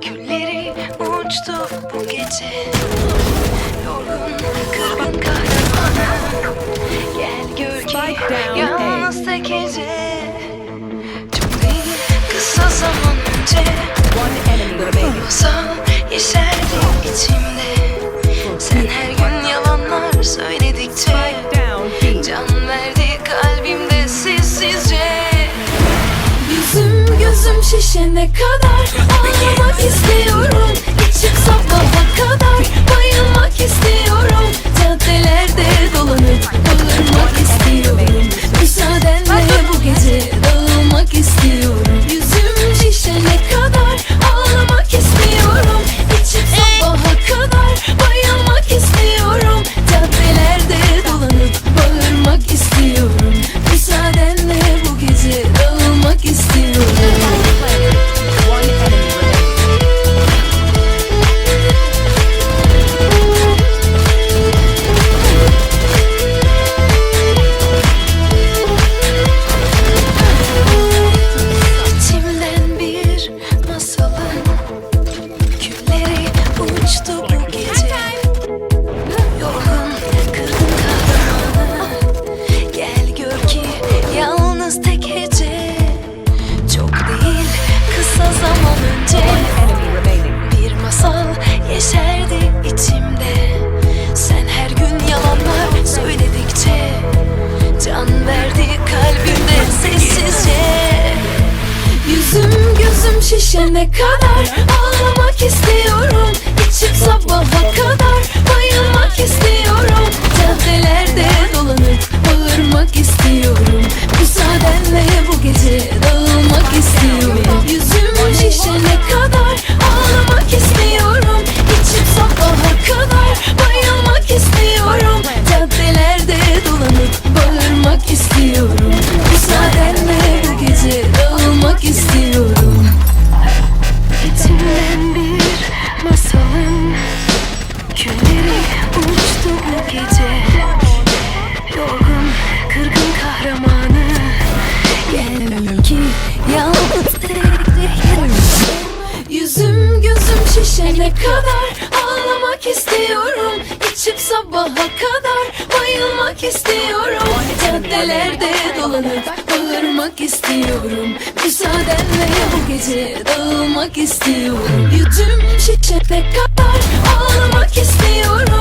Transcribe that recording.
Külleri uçtu bu gece. Yorgun kırgın kahramana. Gel gölge yan şişene kadar Ağlamak Yüzüm gözüm şişene kadar Ağlamak istiyorum. İçim sabaha kadar Bayılmak istiyorum. Caddelerde dolanıp Bağırmak istiyorum. Müsaadenle bu gece Dağılmak istiyorum. Yüzüm şişene kadar Ağlamak istiyorum. İçim sabaha kadar Bayılmak istiyorum. Caddelerde dolanıp Bağırmak istiyorum. Müsaadenle bu gece Dağılmak istiyorum gece. Yorgun kırgın kahramanı. Gel ki yalnız Yüzüm gözüm şişene kadar Ağlamak istiyorum. İçim sabaha kadar Bayılmak istiyorum. Caddelerde dolanıp Bağırmak istiyorum. Müsaadenle bu gece Dağılmak istiyorum. Yüzüm şişene kadar Ağlamak istiyorum